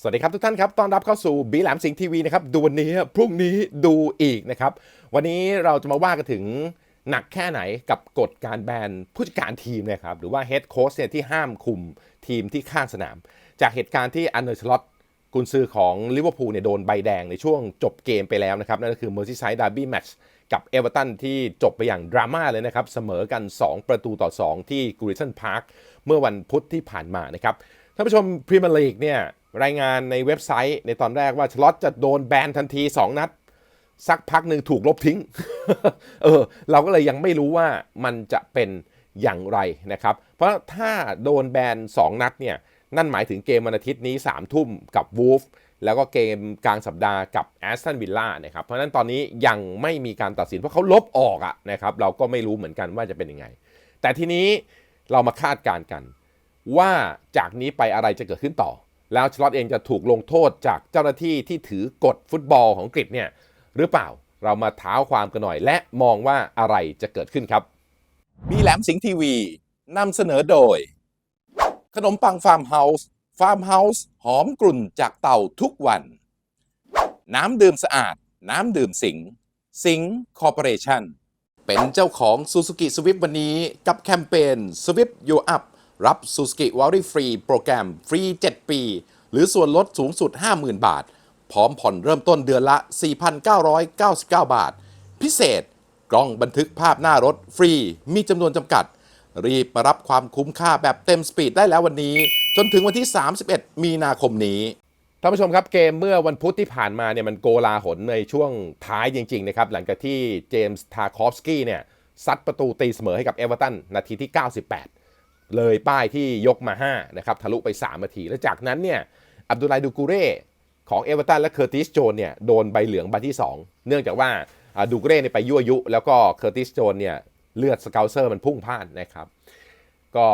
สวัสดีครับทุกท่านครับ ต้อนรับเข้าสู่บีแหลมสิงห์ทีวีนะครับ ดูวันนี้พรุ่งนี้ดูอีกนะครับ วันนี้เราจะมาว่ากันถึงหนักแค่ไหนกับกฎการแบนผู้จัดการทีมนะครับ หรือว่าเฮดโค้ชเนี่ยที่ห้ามคุมทีมที่ข้างสนาม จากเหตุการณ์ที่อันเดอร์ชลอตกุนซือของลิเวอร์พูลเนี่ยโดนใบแดงในช่วงจบเกมไปแล้วนะครับ นั่นก็คือเมอร์ซีไซด์ดาร์บี้แมตช์กับเอเวอร์ตันที่จบไปอย่างดราม่าเลยนะครับ เสมอกัน 2 ประตูต่อ 2 ที่กูริสันพาร์คเมื่อวันพุธที่ผ่านมานะครับท่านผู้ชมพรีเมียร์ลีกเนี่ย รายงานในเว็บไซต์ในตอนแรกว่าชลอตจะโดนแบนทันที 2 นัด สักพักหนึ่งถูกลบทิ้ง เออ เราก็เลยยังไม่รู้ว่ามันจะเป็นอย่างไรนะครับ เพราะถ้าโดนแบน 2 นัดเนี่ย นั่นหมายถึงเกมวันอาทิตย์นี้ 3 ทุ่มกับวูฟแล้วก็เกมกลางสัปดาห์กับแอสตันวิลล่านะครับ เพราะฉะนั้นตอนนี้ยังไม่มีการตัดสิน เพราะเขาลบออกอะนะครับ เราก็ไม่รู้เหมือนกันว่าจะเป็นยังไง แต่ทีนี้เรามาคาดการณ์กัน ว่าจากนี้ไปอะไรจะเกิดขึ้นต่อ แล้วชลอตเองจะถูกลงโทษจากเจ้าหน้าที่ที่ถือกฎฟุตบอลของอังกฤษเนี่ยหรือเปล่าเรามาเท้าความกันหน่อย และมองว่าอะไรจะเกิดขึ้นครับบีแหลมสิงห์ทีวีนำเสนอโดย ขนมปังฟาร์มเฮาส์ฟาร์มเฮาส์หอมกลุ่นจากเต่าทุกวัน น้ำดื่มสะอาด น้ำดื่มสิงห์สิงห์คอร์ปอเรชั่นเป็นเจ้าของ Suzuki Swift วันนี้กับแคมเปญ Swift You Up รับ Suzuki w a r r y Free โปรแกรมฟรี 7 ปี หรือส่วนลดสูงสุด 50,000 บาท พร้อมผ่อนเริ่มต้นเดือนละ 4,999 บาท พิเศษ กล้องบันทึกภาพหน้ารถฟรี มีจำนวนจำกัด รีบมารับความคุ้มค่าแบบเต็มสปีดได้แล้ววันนี้ จนถึงวันที่ 31 มีนาคมนี้ท่านผู้ชมครับเกมเมื่อวันพุธที่ผ่านมาเนี่ยมันโกลาหลในช่วงท้ายจริงๆนะครับหลังจากที่เจมส์ทาคอฟสกี้เนี่ยซัดประตูตีเสมอให้กับเอเวอร์ตันนาทีที่ 98 เลยป้ายที่ยกมา5นะครับทะลุไป 3 นาที แล้วจากนั้นเนี่ยอับดุลไลดูกูเร่ของเอเวอร์ตันและเคอร์ติสโจนเนี่ยโดนใบเหลืองใบที่ 2 เนื่องจากว่าดูกูเร่เนี่ยไปยั่วยุ แล้วก็เคอร์ติสโจนเนี่ยเลือดสเกลเซอร์มันพุ่งพล่านนะครับ ก็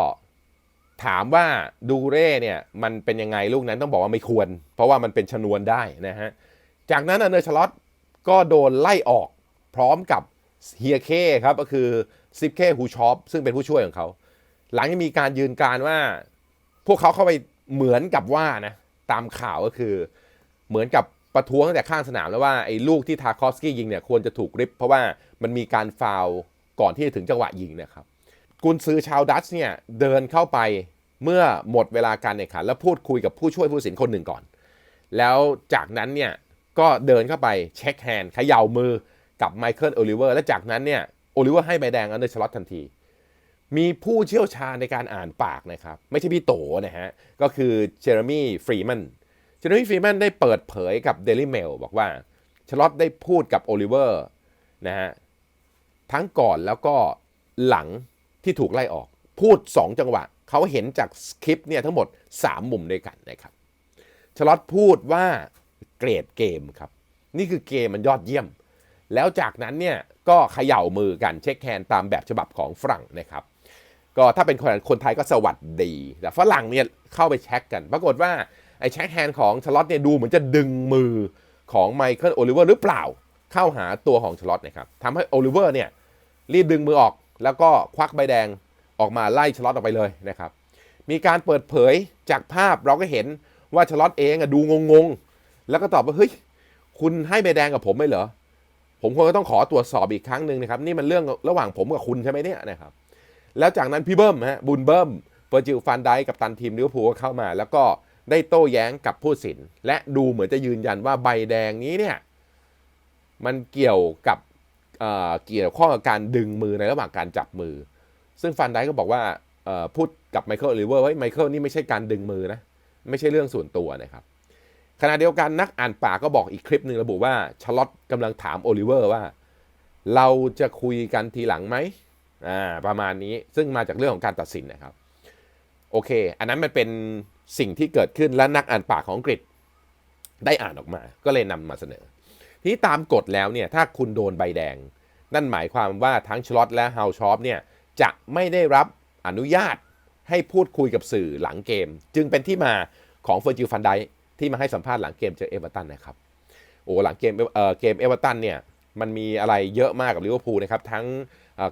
ถามว่าดูเร่เนี่ยมันเป็นยังไงลูกนั้นต้องบอกว่าไม่ควร เพราะว่ามันเป็นชนวนได้นะฮะจากนั้นอันเนอร์ชลอตก็โดนไล่ออกพร้อมกับเฮียเคครับก็คือซิปเคฮูชอปซึ่งเป็นผู้ช่วยของเขา หลังจากมีการยืนการว่า พวกเขาเข้าไปเหมือนกับว่านะตามข่าวก็คือ เหมือนกับประท้วงตั้งแต่ข้างสนามแล้วว่าไอ้ลูกที่ทาคอสกี้ยิงเนี่ยควรจะถูกริบเพราะว่ามันมีการฟาวก่อนที่จะถึงจังหวะยิงนะครับกุนซือชาวดัตช์เนี่ยเดินเข้าไปเมื่อหมดเวลาการแข่งขันแล้วพูดคุยกับผู้ช่วยผู้สินคนหนึ่งก่อน แล้วจากนั้นเนี่ยก็เดินเข้าไปเช็คแฮนด์เขย่ามือกับไมเคิลโอลิเวอร์และจากนั้นเนี่ยโอลิเวอร์ให้ใบแดงอันเดอร์ชลอตทันที มีผู้เชี่ยวชาญในการอ่านปากนะครับ ไม่ใช่พี่โตนะฮะ ก็คือเจอร์มี่ฟรีแมนเจอร์มี่ฟรีแมนได้เปิดเผยกับ Daily Mail บอกว่าชลอตได้พูดกับโอลิเวอร์นะฮะ ทั้งก่อนแล้วก็หลังที่ถูกไล่ออก พูด 2 จังหวะ เขาเห็นจากคลิปเนี่ยทั้งหมด 3 มุมด้วยกันนะครับชลอตพูดว่าเกรดเกมครับ นี่คือเกมมันยอดเยี่ยม แล้วจากนั้นเนี่ยก็เขย่ามือกันเช็คแฮนตามแบบฉบับของฝรั่งนะครับ ก็ถ้าเป็นคนคนไทยก็สวัสดี แต่ฝรั่งเนี่ยเข้าไปเช็คกัน ปรากฏว่าไอ้เช็คแฮนด์ของชลอตเนี่ยดูเหมือนจะดึงมือของไมเคิลโอลิเวอร์หรือเปล่า เข้าหาตัวของชลอตนะครับทำให้โอลิเวอร์เนี่ยรีบดึงมือออก แล้วก็ควักใบแดงออกมาไล่ชลอตออกไปเลยนะครับ มีการเปิดเผยจากภาพเราก็เห็นว่าชลอตเองอะดูงงๆ แล้วก็ตอบว่าเฮ้ยคุณให้ใบแดงกับผมไหมเหรอ ผมคงต้องขอตรวจสอบอีกครั้งหนึ่งนะครับ นี่มันเรื่องระหว่างผมกับคุณใช่ไหมเนี่ยนะครับ แล้วจากนั้นพี่เบิ้มฮะบุญเบิ้มเปอร์จิลฟันได้กับตันทีมลิเวอร์พูลก็เข้ามา แล้วก็ได้โต้แย้งกับผู้สิน และดูเหมือนจะยืนยันว่าใบแดงนี้เนี่ยมันเกี่ยวกับเเกี่ยวข้องกับการดึงมือในระหว่างการจับมือ ซึ่งฟันได้ก็บอกว่าพูดกับไมเคิลโอลิเวอร์ว่าไมเคิลนี่ไม่ใช่การดึงมือนะไม่ใช่เรื่องส่วนตัวนะครับขณะเดียวกันนักอ่านปากก็บอกอีกคลิปหนึ่งระบุว่าชลอตกำลังถามโอลิเวอร์ว่า เราจะคุยกันทีหลังไหม อ่าประมาณนี้ซึ่งมาจากเรื่องของการตัดสินนะครับ โอเค อันนั้นมันเป็นสิ่งที่เกิดขึ้นและนักอ่านปากของอังกฤษได้อ่านออกมา ก็เลยนำมาเสนอ ทีนี้ตามกฎแล้วเนี่ยถ้าคุณโดนใบแดง นั่นหมายความว่าทั้งชลอตและเฮาชอปเนี่ยจะไม่ได้รับอนุญาตให้พูดคุยกับสื่อหลังเกม จึงเป็นที่มาของเฟอร์จิลฟันไดที่มาให้สัมภาษณ์หลังเกมเจอเอเวอร์ตันนะครับโอ้หลังเกมเออเกมเอเวอร์ตันเนี่ย มันมีอะไรเยอะมากกับลิเวอร์พูลนะครับ ทั้ง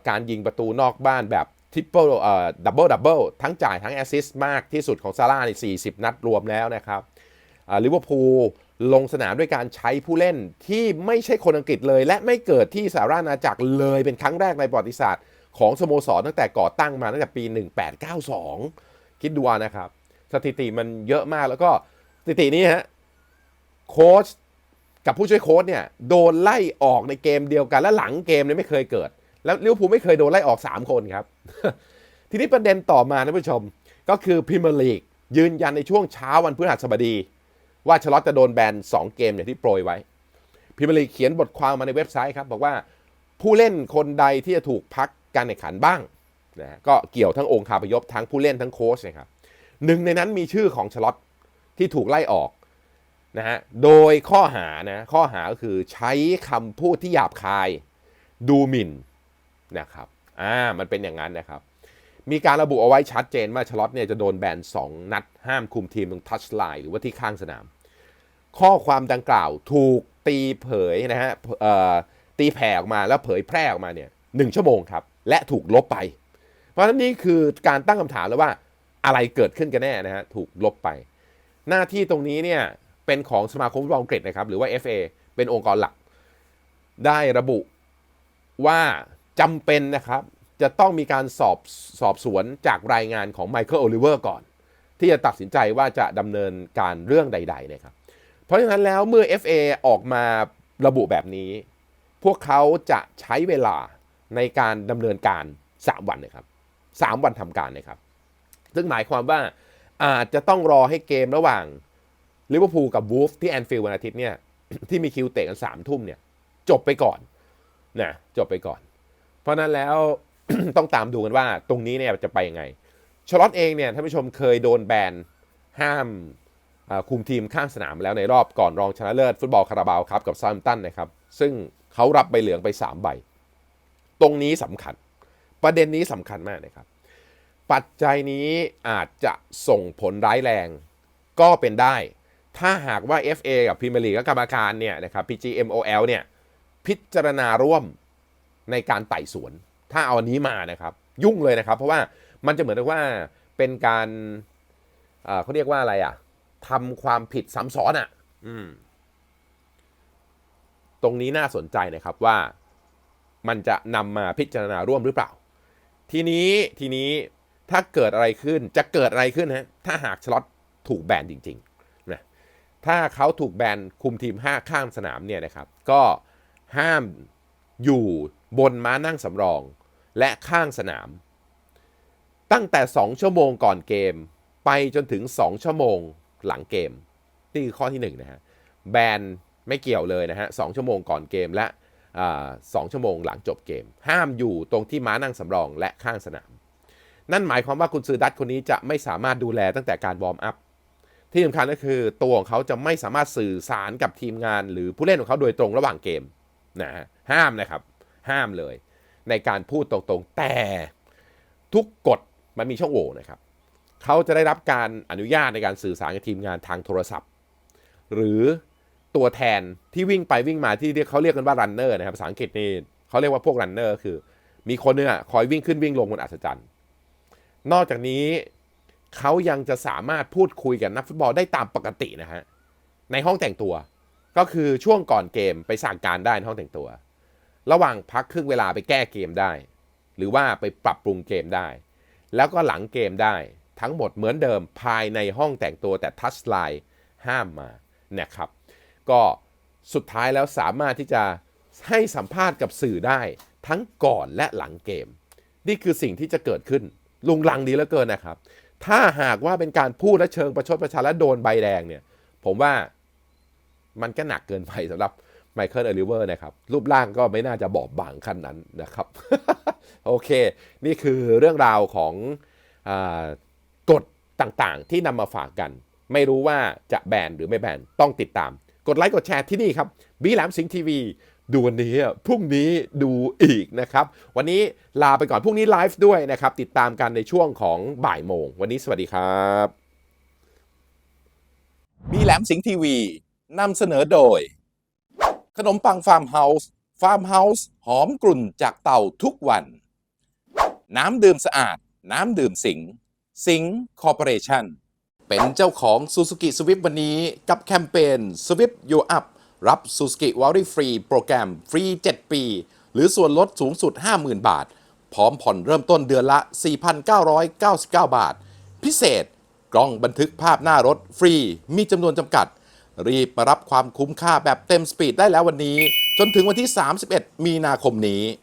การยิงประตูนอกบ้านแบบทริปเปิลเอ่อดับเบิลดับเบิลทั้งจ่ายทั้งแอสซิสต์มากที่สุดของซาร่าใน40 นัดรวมแล้วนะครับลิเวอร์พูลลงสนามด้วยการใช้ผู้เล่นที่ไม่ใช่คนอังกฤษเลย และไม่เกิดที่สหราชอาณาจักรเลยเป็นครั้งแรกในประวัติศาสตร์ของสโมสรตั้งแต่ก่อตั้งมาตั้งแต่ปี 1892 คิดดูนะครับ สถิติมันเยอะมากแล้วก็สถิตินี้ฮะโค้ช กับผู้ช่วยโค้ชเนี่ยโดนไล่ออกในเกมเดียวกัน และหลังเกมเนี่ยไม่เคยเกิด แล้วลิเวอร์พูลไม่เคยโดนไล่ออก 3 คนครับ ทีนี้ประเด็นต่อมาท่านผู้ชมก็คือพรีเมียร์ลีกยืนยันในช่วงเช้าวันพฤหัสบดี ว่าชลอตจะโดนแบน 2 เกมอย่างที่โปรยไว้พรีเมียร์ลีกเขียนบทความมาในเว็บไซต์ครับ บอกว่าผู้เล่นคนใดที่จะถูกพักการแข่งขันบ้างนะฮะก็เกี่ยวทั้งองค์คาพยพทั้งผู้เล่นทั้งโค้ชนะครับหนึ่งในนั้นมีชื่อของชลอตที่ถูกไล่ออก นะฮะโดยข้อหานะข้อหาก็คือใช้คำพูดที่หยาบคายดูหมิ่นนะครับอ่ามันเป็นอย่างนั้นนะครับ มีการระบุเอาไว้ชัดเจนว่าชลอตเนี่ยจะโดนแบน 2 นัด ห้ามคุมทีมตรงทัชไลน์หรือว่าที่ข้างสนาม ข้อความดังกล่าวถูกตีเผยนะฮะตีแผ่ออกมาแล้วเผยแพร่ออกมาเนี่ยหนึ่งชั่วโมงครับ และถูกลบไป เพราะฉะนั้นนี่คือการตั้งคำถามแล้วว่าอะไรเกิดขึ้นกันแน่นะฮะถูกลบไป หน้าที่ตรงนี้เนี่ย เป็นของสมาคมฟุตบอลอังกฤษนะครับหรือว่า FA เป็นองค์กรหลัก ได้ระบุว่าจำเป็นนะครับจะต้องมีการสอบสอบสวนจากรายงานของไมเคิลโอลิเวอร์ก่อน ที่จะตัดสินใจว่าจะดำเนินการเรื่องใดๆนะครับเพราะฉะนั้นแล้วเมื่อ FA ออกมาระบุแบบนี้ พวกเขาจะใช้เวลาในการดำเนินการ 3 วันนะครับ3วันทำการนะครับ ซึ่งหมายความว่าอาจจะต้องรอให้เกมระหว่าง ลิเวอร์พูลกับวูฟที่แอนฟิลด์วันอาทิตย์เนี่ยที่มีคิวเตะกัน3ามทุ่มเนี่ย จบไปก่อนนะจบไปก่อน เพราะนั้นแล้วต้องตามดูกันว่าตรงนี้เนี่ยจะไปยังไงชลอตเองเนี่ยท่านผู้ชมเคยโดนแบนห้ามคุมทีมข้างสนามแล้วในรอบก่อนรองชนะเลิศฟุตบอลคาราบาวครับกับซามตันนะครับ ซึ่งเขารับใบเหลืองไป 3 ใบ ตรงนี้สำคัญ ประเด็นนี้สำคัญมากนะครับ ปัจจัยนี้อาจจะส่งผลร้ายแรงก็เป็นได้ ถ้าหากว่า FA กับพรีเมียร์ลีกและกรรมการเนี่ยนะครับ PGMOL เนี่ยพิจารณาร่วมในการไต่สวน ถ้าเอาอันนี้มานะครับ ยุ่งเลยนะครับ เพราะว่ามันจะเหมือนกับว่าเป็นการเอ่อเขาเรียกว่าอะไรอะทำความผิดซ้ำซ้อนอะอืมตรงนี้น่าสนใจนะครับว่ามันจะนำมาพิจารณาร่วมหรือเปล่า ทีนี้ทีนี้ถ้าเกิดอะไรขึ้นจะเกิดอะไรขึ้นฮะถ้าหากสล็อตถูกแบนจริงๆนะ ถ้าเขาถูกแบนคุมทีม 5 ข้างสนามเนี่ยนะครับ ก็ห้ามอยู่บนม้านั่งสำรองและข้างสนาม ตั้งแต่ 2 ชั่วโมงก่อนเกม ไปจนถึง 2 ชั่วโมงหลังเกม นี่คือข้อที่1นะฮะแบนไม่เกี่ยวเลยนะฮะสองชั่วโมงก่อนเกมและสองชั่วโมงหลังจบเกม ห้ามอยู่ตรงที่ม้านั่งสำรองและข้างสนาม นั่นหมายความว่าคุณซือดัตคนนี้จะไม่สามารถดูแลตั้งแต่การวอร์มอัพ ที่สำคัญก็คือตัวของเขาจะไม่สามารถสื่อสารกับทีมงาน หรือผู้เล่นของเขาโดยตรงระหว่างเกมนะฮะห้ามนะครับ ห้ามเลย ในการพูดตรงๆ แต่ทุกกฎมันมีช่องโหว่นะครับเขาจะได้รับการอนุญาตในการสื่อสารกับทีมงานทางโทรศัพท์ หรือตัวแทนที่วิ่งไปวิ่งมาที่เรียกเขาเรียกกันว่ารันเนอร์นะครับภาษาอังกฤษนี่เขาเรียกว่าพวกรันเนอร์คือ มีคนเนี่ยคอยวิ่งขึ้นวิ่งลงบนอัศจรรย์ นอกจากนี้ เขายังจะสามารถพูดคุยกับนักฟุตบอลได้ตามปกตินะฮะในห้องแต่งตัว ก็คือช่วงก่อนเกมไปสั่งการได้ในห้องแต่งตัว ระหว่างพักครึ่งเวลาไปแก้เกมได้ หรือว่าไปปรับปรุงเกมได้ แล้วก็หลังเกมได้ทั้งหมดเหมือนเดิมภายในห้องแต่งตัวแต่ทัชไลน์ห้ามมานะครับ ก็สุดท้ายแล้วสามารถที่จะให้สัมภาษณ์กับสื่อได้ทั้งก่อนและหลังเกม นี่คือสิ่งที่จะเกิดขึ้นลุงลังดีเหลือเกินนะครับ ถ้าหากว่าเป็นการพูดและเชิงประชดประชันและโดนใบแดงเนี่ย ผมว่ามันก็หนักเกินไปสำหรับไมเคิลเอลิเวอร์นะครับ รูปร่างก็ไม่น่าจะบอบบางขั้นนั้นนะครับ โอเค นี่คือเรื่องราวของอกฎต่างๆ ที่นำมาฝากกัน ไม่รู้ว่าจะแบนหรือไม่แบนต้องติดตาม กดไลค์กดแชร์ที่นี่ครับบีแหลมสิงห์ทีวี ดูวันนี้พรุ่งนี้ดูอีกนะครับ วันนี้ลาไปก่อนพรุ่งนี้ไลฟ์ด้วยนะครับ ติดตามกันในช่วงของบ่ายโมง วันนี้สวัสดีครับ มีแหลมสิงห์ทีวีนำเสนอโดย ขนมปังฟาร์มเฮาส์ฟาร์มเฮาส์หอมกลุ่นจากเต่าทุกวัน น้ำดื่มสะอาด น้ำดื่มสิงห์สิงห์คอร์ปอเรชั่นเเป็นเจ้าของ Suzuki Swift วันนี้กับแคมเปญ Swift You Up รับ Suzuki w a r r y Free โปรแกรมฟรี 7 ปี หรือส่วนลดสูงสุด 50,000 บาท พร้อมผ่อนเริ่มต้นเดือนละ 4,999 บาท พิเศษ กล้องบันทึกภาพหน้ารถฟรี มีจำนวนจำกัด รีบมารับความคุ้มค่าแบบเต็มสปีดได้แล้ววันนี้ จนถึงวันที่ 31 มีนาคมนี้